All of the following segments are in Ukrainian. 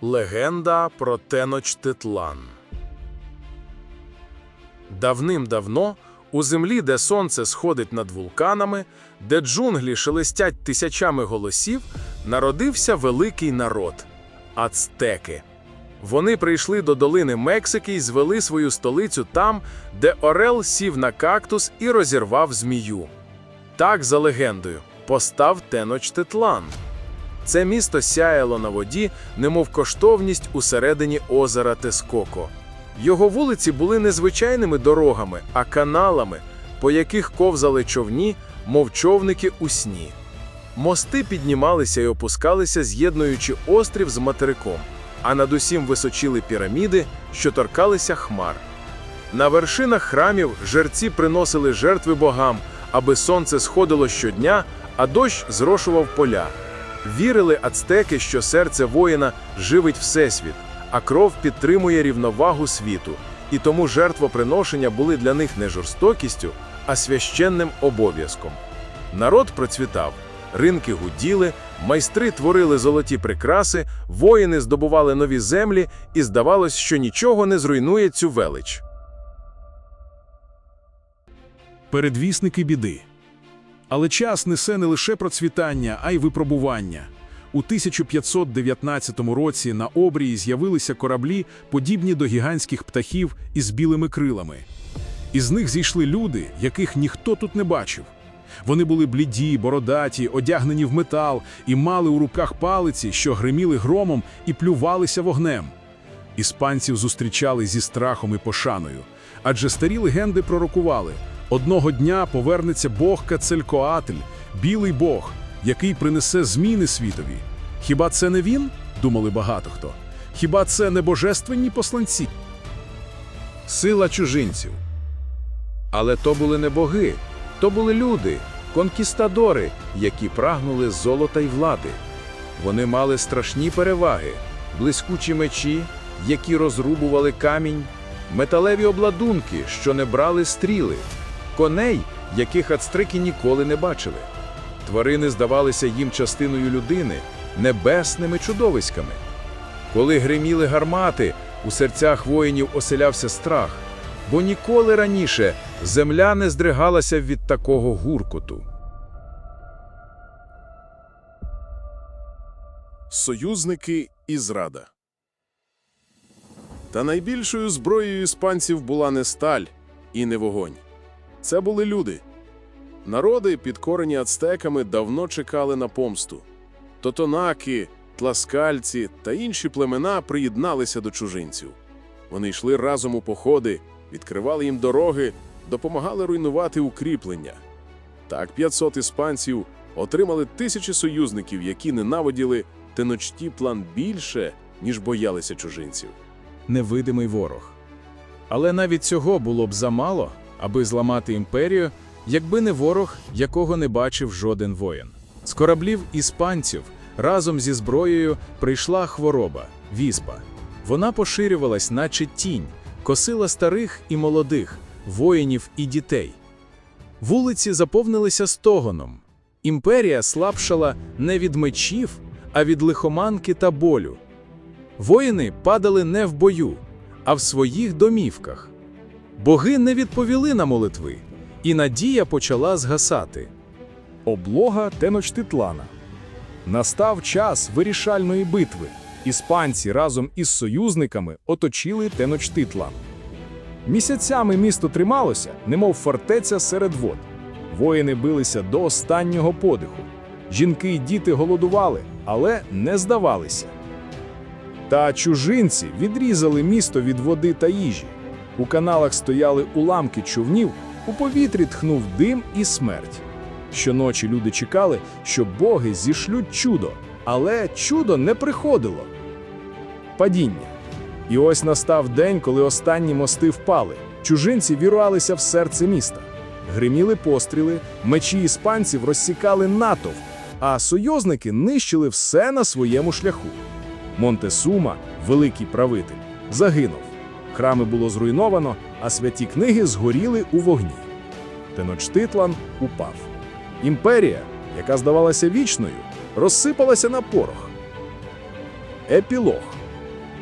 Легенда про Теночтитлан Давним-давно у землі, де сонце сходить над вулканами, де джунглі шелестять тисячами голосів, народився великий народ – ацтеки. Вони прийшли до долини Мексики і звели свою столицю там, де Орел сів на кактус і розірвав змію. Так, за легендою, постав Теночтитлан. Це місто сяяло на воді, немов коштовність усередині озера Тескоко. Його вулиці були не звичайними дорогами, а каналами, по яких ковзали човні, мов човники у сні. Мости піднімалися і опускалися, з'єднуючи острів з материком, а над усім височили піраміди, що торкалися хмар. На вершинах храмів жерці приносили жертви богам, аби сонце сходило щодня, а дощ зрошував поля. Вірили ацтеки, що серце воїна живить всесвіт, а кров підтримує рівновагу світу, і тому жертвоприношення були для них не жорстокістю, а священним обов'язком. Народ процвітав, ринки гуділи, майстри творили золоті прикраси, воїни здобували нові землі, і здавалось, що нічого не зруйнує цю велич. передвісники біди. Але час несе не лише процвітання, а й випробування. У 1519 році на обрії з'явилися кораблі, подібні до гігантських птахів із білими крилами. Із них зійшли люди, яких ніхто тут не бачив. Вони були бліді, бородаті, одягнені в метал і мали у руках палиці, що гриміли громом і плювалися вогнем. Іспанців зустрічали зі страхом і пошаною, адже старі легенди пророкували одного дня повернеться Бог Кацелькоатль, білий Бог, який принесе зміни світові. Хіба це не він? думали багато хто. Хіба це не божественні посланці? сила чужинців. Але то були не боги, то були люди, конкістадори, які прагнули золота й влади. Вони мали страшні переваги, блискучі мечі, які розрубували камінь, металеві обладунки, що не брали стріли, коней, яких ацтрики ніколи не бачили. Тварини здавалися їм частиною людини, небесними чудовиськами. Коли гриміли гармати, у серцях воїнів оселявся страх, бо ніколи раніше земля не здригалася від такого гуркоту. Союзники і зрада. Та найбільшою зброєю іспанців була не сталь і не вогонь. Це були люди. Народи, підкорені ацтеками, давно чекали на помсту. Тотонаки, тласкальці та інші племена приєдналися до чужинців. Вони йшли разом у походи, відкривали їм дороги, допомагали руйнувати укріплення. Так 500 іспанців отримали тисячі союзників, які ненавиділи Теночтіплан більше, ніж боялися чужинців. Невидимий ворог. Але навіть цього було б замало, аби зламати імперію, якби не ворог, якого не бачив жоден воїн. З кораблів іспанців разом зі зброєю прийшла хвороба віспа. Вона поширювалась, наче тінь, косила старих і молодих, воїнів і дітей. Вулиці заповнилися стогоном. Імперія слабшала не від мечів, а від лихоманки та болю. Воїни падали не в бою, а в своїх домівках. Боги не відповіли на молитви, і надія почала згасати. Облога Теночтитлана. Настав час вирішальної битви. Іспанці разом із союзниками оточили Теночтитлан. Місяцями місто трималося, немов фортеця серед вод. Воїни билися до останнього подиху. Жінки й діти голодували, але не здавалися. Та чужинці відрізали місто від води та їжі. У каналах стояли уламки човнів, у повітрі тхнув дим і смерть. Щоночі люди чекали, що боги зішлють чудо, але чудо не приходило. Падіння. І ось настав день, коли останні мости впали. Чужинці вірвалися в серце міста. Гриміли постріли, мечі іспанців розсікали натовп, а союзники нищили все на своєму шляху. Монтесума, великий правитель, загинув. Храми було зруйновано, а святі книги згоріли у вогні. Теночтитлан упав. Імперія, яка здавалася вічною, розсипалася на порох. Епілог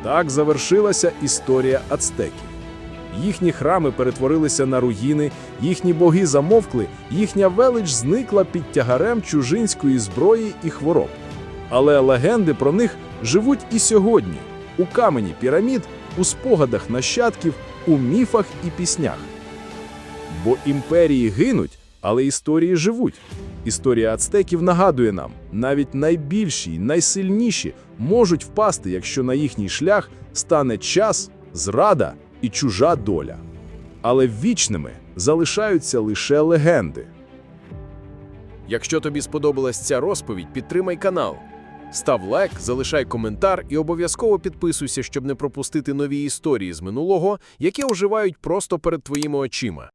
Так завершилася історія ацтеків. Їхні храми перетворилися на руїни, їхні боги замовкли, їхня велич зникла під тягарем чужинської зброї і хвороб. Але легенди про них живуть і сьогодні у камені пірамід, у спогадах нащадків, у міфах і піснях. Бо імперії гинуть, але історії живуть. Історія ацтеків нагадує нам, навіть найбільші й найсильніші можуть впасти, якщо на їхній шлях стане час, зрада і чужа доля. Але вічними залишаються лише легенди. Якщо тобі сподобалась ця розповідь, підтримай канал. Став лайк, залишай коментар і обов'язково підписуйся, щоб не пропустити нові історії з минулого, які оживають просто перед твоїми очима.